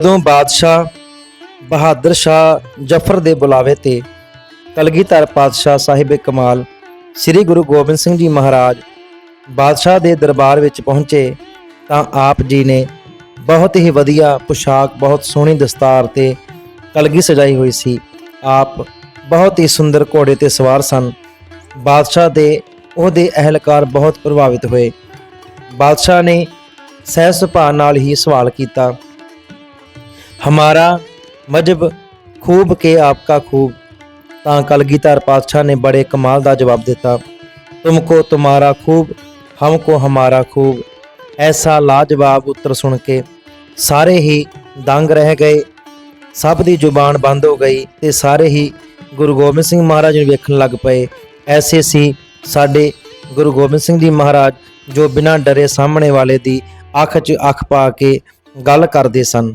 ਜਦੋਂ ਬਾਦਸ਼ਾਹ ਬਹਾਦਰ ਸ਼ਾਹ ਜਫਰ ਦੇ ਬੁਲਾਵੇ ਤੇ ਕਲਗੀਧਰ ਪਾਤਸ਼ਾਹ ਸਾਹਿਬ ਕਮਾਲ ਸ੍ਰੀ ਗੁਰੂ ਗੋਬਿੰਦ ਸਿੰਘ ਜੀ ਮਹਾਰਾਜ ਬਾਦਸ਼ਾਹ ਦੇ ਦਰਬਾਰ ਵਿੱਚ ਪਹੁੰਚੇ ਤਾਂ ਆਪ ਜੀ ਨੇ ਬਹੁਤ ਹੀ ਵਧੀਆ ਪੁਸ਼ਾਕ, ਬਹੁਤ ਸੋਹਣੀ ਦਸਤਾਰ ਤੇ ਕਲਗੀ ਸਜਾਈ ਹੋਈ ਸੀ। ਆਪ ਬਹੁਤ ਹੀ ਸੁੰਦਰ ਘੋੜੇ ਤੇ ਸਵਾਰ ਸਨ। ਬਾਦਸ਼ਾਹ ਦੇ ਉਹਦੇ ਅਹਿਲਕਾਰ ਬਹੁਤ ਪ੍ਰਭਾਵਿਤ ਹੋਏ। ਬਾਦਸ਼ਾਹ ਨੇ ਸਹਿ ਸੁਭਾਅ ਨਾਲ ਹੀ ਸਵਾਲ ਕੀਤਾ। हमारा मजहब खूब के आपका खूब ਤਾਂ ਕਲਗੀਧਰ ਪਾਤਸ਼ਾਹ ਨੇ ਬੜੇ ਕਮਾਲ ਦਾ ਜਵਾਬ ਦਿੱਤਾ ਤੁਮਕੋ ਤੁਮਾਰਾ ਖੂਬ ਹਮਕੋ ਹਮਾਰਾ ਖੂਬ ਐਸਾ ਲਾਜਵਾਬ ਉੱਤਰ ਸੁਣ ਕੇ ਸਾਰੇ ਹੀ ਦੰਗ ਰਹਿ ਗਏ ਸਭ ਦੀ ਜ਼ੁਬਾਨ ਬੰਦ ਹੋ ਗਈ ਤੇ ਸਾਰੇ ਹੀ ਗੁਰੂ ਗੋਬਿੰਦ ਸਿੰਘ ਮਹਾਰਾਜ ਨੂੰ ਵੇਖਣ ਲੱਗ ਪਏ ਐਸੇ ਸੀ ਸਾਡੇ ਗੁਰੂ ਗੋਬਿੰਦ ਸਿੰਘ ਜੀ ਮਹਾਰਾਜ ਜੋ ਬਿਨਾਂ ਡਰੇ ਸਾਹਮਣੇ ਵਾਲੇ ਦੀ ਅੱਖ 'ਚ ਅੱਖ ਪਾ ਕੇ ਗੱਲ ਕਰਦੇ ਸਨ